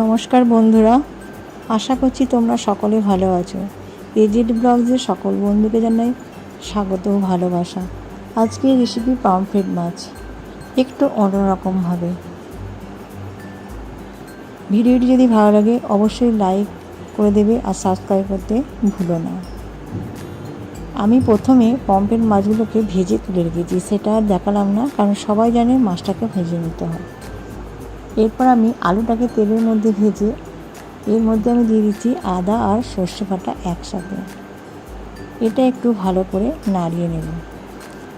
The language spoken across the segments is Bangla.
নমস্কার বন্ধুরা, আশা করছি তোমরা সকলে ভালো আছো। এজেড ব্লগসের সকল বন্ধুকে জানাই স্বাগত ভালোবাসা। আজকে রেসিপি পামফ্রেট মাছ। একটু অন্যরকমভাবে ভিডিওটি যদি ভালো লাগে, অবশ্যই লাইক করে দেবে আর সাবস্ক্রাইব করতে ভুলো না। আমি প্রথমে পম্পের মাছগুলোকে ভেজে তুলে রেখেছি, সেটা আর দেখালাম না, কারণ সবাই জানে মাছটাকে ভেজে নিতে হয়। এরপর আমি আলুটাকে তেলের মধ্যে ভেজে, এর মধ্যে আমি দিয়ে দিচ্ছি আদা আর সর্ষে বাটা একসাথে। এটা একটু ভালো করে নাড়িয়ে নেব।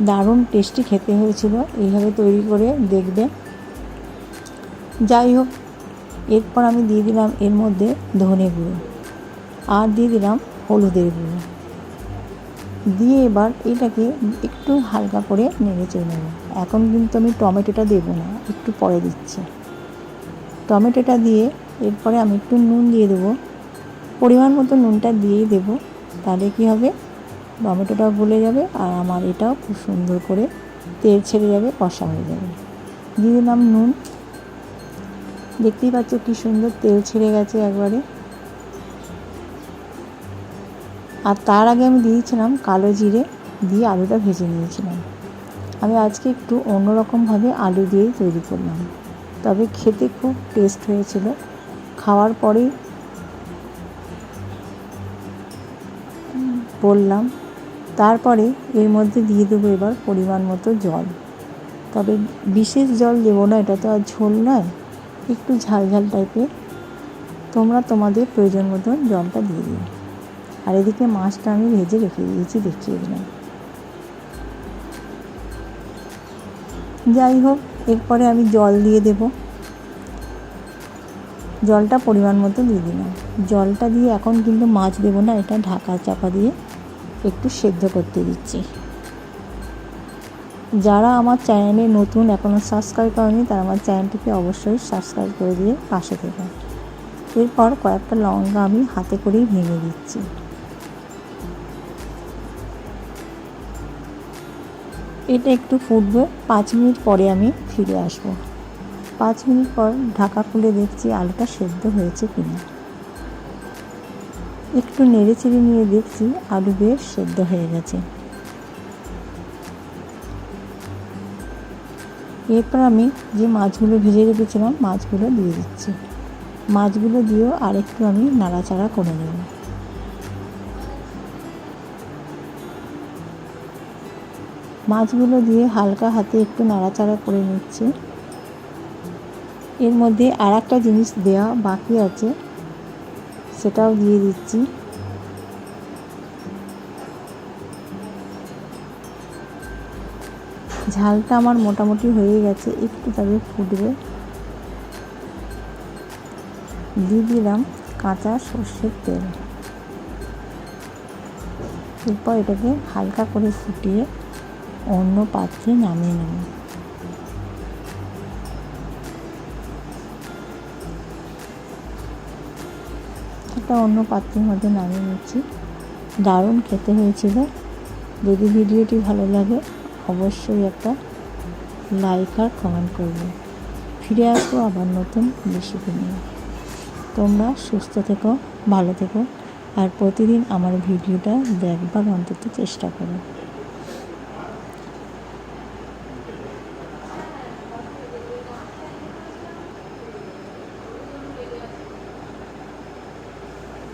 দারুণ টেস্টি খেতে হয়েছিল, এইভাবে তৈরি করে দেখবে যাই হোক, এরপর আমি দিয়ে দিলাম এর মধ্যে ধনে গুঁড়ো আর দিয়ে দিলাম হলুদের গুঁড়ো। দিয়ে এবার এটাকে একটু হালকা করে নেড়ে চেড়ে নেব। এখন কিন্তু আমি টমেটোটা দেবো না, একটু পরে দিচ্ছি। টমেটোটা দিয়ে এরপরে আমি একটু নুন দিয়ে দেবো। পরিমাণ মতো নুনটা দিয়েই দেবো। তাহলে কী হবে? টমেটোটাও গলে যাবে আর আমার এটাও খুব সুন্দর করে তেল ছেড়ে যাবে, কষা হয়ে যাবে। দিয়ে দিলাম নুন। দেখতেই পাচ্ছ কী সুন্দর তেল ছেড়ে গেছে একবারে। আর তার আগে আমি দিয়েছিলাম কালো জিরে, দিয়ে আলুটা ভেজে নিয়েছিলাম। আমি আজকে একটু অন্যরকমভাবে আলু দিয়েই তৈরি করলাম। তবে খেতে খুব টেস্ট হয়েছিল। খাওয়ার পরেই বললাম, তারপরে এর মধ্যে দিয়ে দেবো এবার পরিমাণ মতো জল। তবে বিশেষ জল দেবো না, এটা তো আর ঝোল নয়, একটু ঝাল ঝাল টাইপের। তোমরা তোমাদের প্রয়োজন মতন জলটা দিয়ে দিও। আর এদিকে মাছটা আমি ভেজে রেখে দিয়েছি, দেখিয়ে দিলাম। যাই হোক এরপরে আমি জল দিয়ে দেব। জলটা পরিমাণ মতো দিয়ে দিলাম। জলটা দিয়ে এখন কিন্তু মাছ দেবো না, এটা ঢাকা চাপা দিয়ে একটু সেদ্ধ করতে দিচ্ছি। যারা আমার চ্যানেলে নতুন এখনও সাবস্ক্রাইব করেনি, তারা আমার চ্যানেলটিকে অবশ্যই সাবস্ক্রাইব করে দিয়ে পাশে থেকে। এরপর কয়েকটা লঙ্কা আমি হাতে করেই ভেঙে দিচ্ছি। এটা একটু ফুটবে। পাঁচ মিনিট পরে আমি ফিরে আসব। পাঁচ মিনিট পর ঢাকা খুলে দেখছি আলুটা সেদ্ধ হয়েছে কিনা। একটু নেড়ে চেড়ে নিয়ে দেখছি আলু বেশ সেদ্ধ হয়ে গেছে। এরপর আমি যে মাছগুলো ভেজে রেখেছিলাম, মাছগুলো দিয়ে দিচ্ছি। মাছগুলো দিয়েও আরেকটু আমি নাড়াচাড়া করে নেব। মাছগুলো দিয়ে হালকা হাতে একটু নাড়াচাড়া করে নিচ্ছে। এর মধ্যে আর একটা জিনিস দেওয়া বাকি আছে, সেটাও দিয়ে দিচ্ছি। ঝালটা আমার মোটামুটি হয়ে গেছে, একটু তবে ফুটবে। দিয়ে দিলাম কাঁচা সর্ষের তেল। এরপর এটাকে হালকা করে ফুটিয়ে অন্য পাত্রে নামিয়ে নেব। এটা অন্য পাত্রের মধ্যে নামিয়ে নিচ্ছি। দারুণ খেতে হয়েছিল। যদি ভিডিওটি ভালো লাগে, অবশ্যই একটা লাইক আর কমেন্ট করবে। ফিরে আসব আবার নতুন রেসিপি নিয়ে। তোমরা সুস্থ থেকো, ভালো থেকো, আর প্রতিদিন আমার ভিডিওটা দেখবার অন্তত চেষ্টা করো।